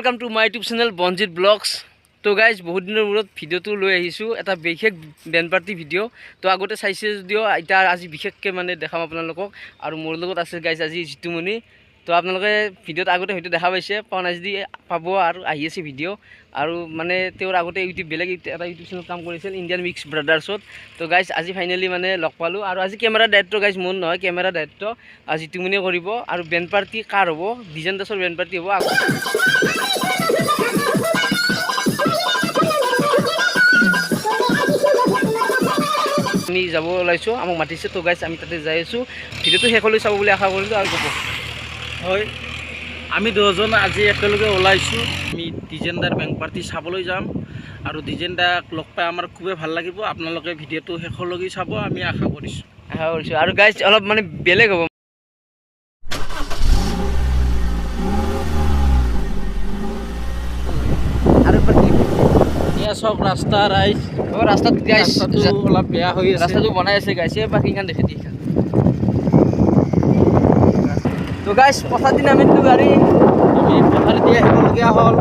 Welcome to my YouTube channel Banajit vlogs তো guys বহুত দিনৰ মূৰত ভিডিঅ'টো লৈ আহিছোঁ, এটা বিশেষ বেণ্ড পাৰ্টি ভিডিঅ' তো আগতে চাইছে যদিও, এতিয়া আজি বিশেষকৈ মানে দেখাম আপোনালোকক। আৰু মোৰ লগত আছে গাইজ আজি জিতুমণি। তো আপোনালোকে ভিডিঅ'ত আগতে হয়তো দেখা পাইছে, পোৱা নাই যদি, পাব আৰু আহি আছে ভিডিঅ' আৰু মানে তেওঁৰ আগতে ইউটিউব, বেলেগ এটা ইউটিউব চেনেল কাম কৰিছিল ইণ্ডিয়ান মিক্স ব্ৰাদাৰ্ছত তো। গাইজ আজি ফাইনেলি মানে লগ পালোঁ। আৰু আজি কেমেৰা দায়িত্ব গাইজ মোৰ নহয় কেমেৰা দায়িত্ব। জিতুমণিয়ে কৰিব। আৰু বেণ্ড পাৰ্টি কাৰ হ'ব? ডিজাইন দাসৰ বেণ্ড পাৰ্টি হ'ব আমি যাব ওলাইছোঁ আমাক মাতিছে। তো গাইছ আমি তাতে যাই আছোঁ। ভিডিঅ'টো শেষলৈ চাব বুলি আশা কৰিলোঁ আৰু ক'ব। হয় আমি দুজন আজি একেলগে ওলাইছোঁ। আমি ডিজেণ্ডাৰ বেংক পাৰ্টি চাবলৈ যাম। আৰু ডিজেণ্ডাক লগ পাই আমাৰ খুবেই ভালো লাগিব। আপোনালোকে ভিডিঅ'টো শেষলৈকে চাব আমি আশা কৰিছোঁ। আশা কৰিছোঁ। আৰু গাইছ অলপ মানে বেলেগ হ'ব। চাওক ৰাস্তা ৰাইজ। ৰাস্তাত অলপ বেয়া হৈ আছে। ৰাস্তাটো বনাই আছে গাইছে দেখি দি তো গাইছ পথাৰ দিনা আমি গাড়ী। আমি পথাৰেদি আহিবলগীয়া হ'ল।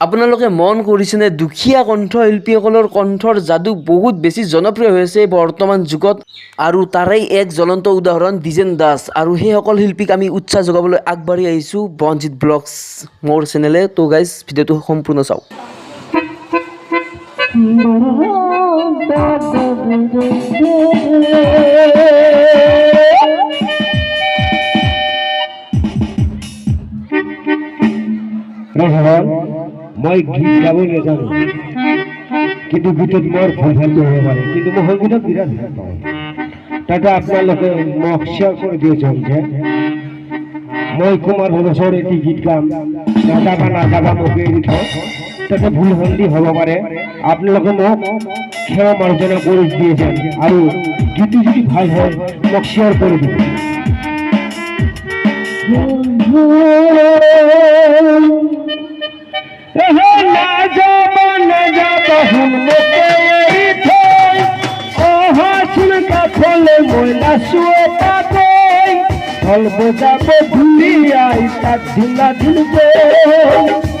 আপোনালোকে মন কৰিছেনে দুখীয়া কণ্ঠশিল্পীসকলৰ কণ্ঠৰ যাদু বহুত বেছি জনপ্ৰিয় হৈ আছে বৰ্তমান যুগত। আৰু তাৰেই এক জ্বলন্ত উদাহৰণ দ্বিজেন দাস। আৰু সেইসকল শিল্পীক আমি উৎসাহ যোগাবলৈ আগবাঢ়ি আহিছোঁ বনজিত ব্লগছ মোৰ চেনেলে। তো গাইজ ভিডিঅ'টো সম্পূৰ্ণ চাওক। মই গীত গাব নাজানো। কিন্তু গীতত মোৰ ভুল ভ্ৰান্তি হ'ব পাৰে। কিন্তু মই সংগীতত বিৰাট ভালো পাওঁ। তাতে আপোনালোকে মোক শ্বেয়াৰ কৰি দিয়েছেন যে মই কুমাৰ ভৱেশৰ এটি গীত গাম। নাযাবা নাযাবা মোক এৰি থওঁ তাতে ভুল ভ্ৰান্তি হ'ব পাৰে আপোনালোকে মোক ক্ষমা মাৰ্জনা কৰি দিয়েছেন আৰু গীতটো যদি ভালো হয় মোক শ্বেয়াৰ কৰি দিব বজাব ভুলি আই তাত ঢিলা ঢিলব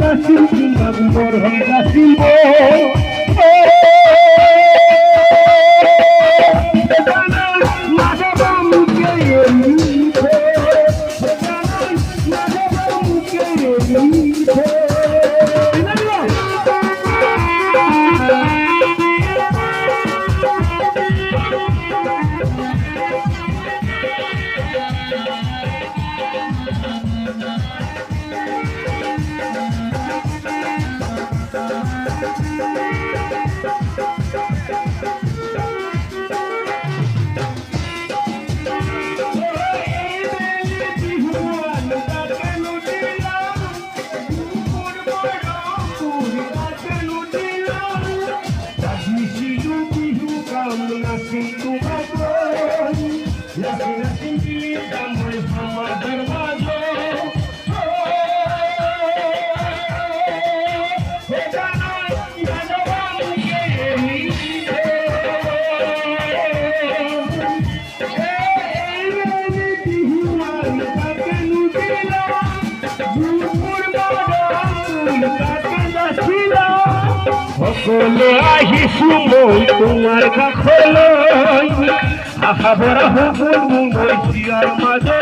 নাচিম তোমাক মোৰ হুঁচাচিম সকলো আহিছো মই তোমাৰ কাষলৈ আশা সপোন মোৰ জীয়াৰ মাজলৈ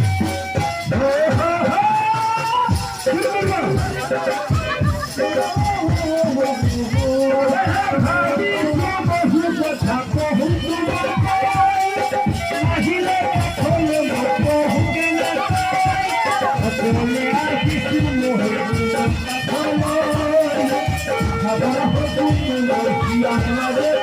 I'm not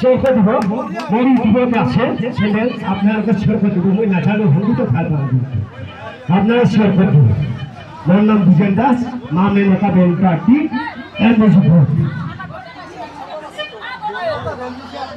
চৌকা দিব বড়ি যুবক ছেলে আপনারা সরকার দিব নাচানো হলু তো খাতা আপনারা সরকার দিব মোর নাম বিজয় দাস মা মেনকা বেল পার্টি এন্ড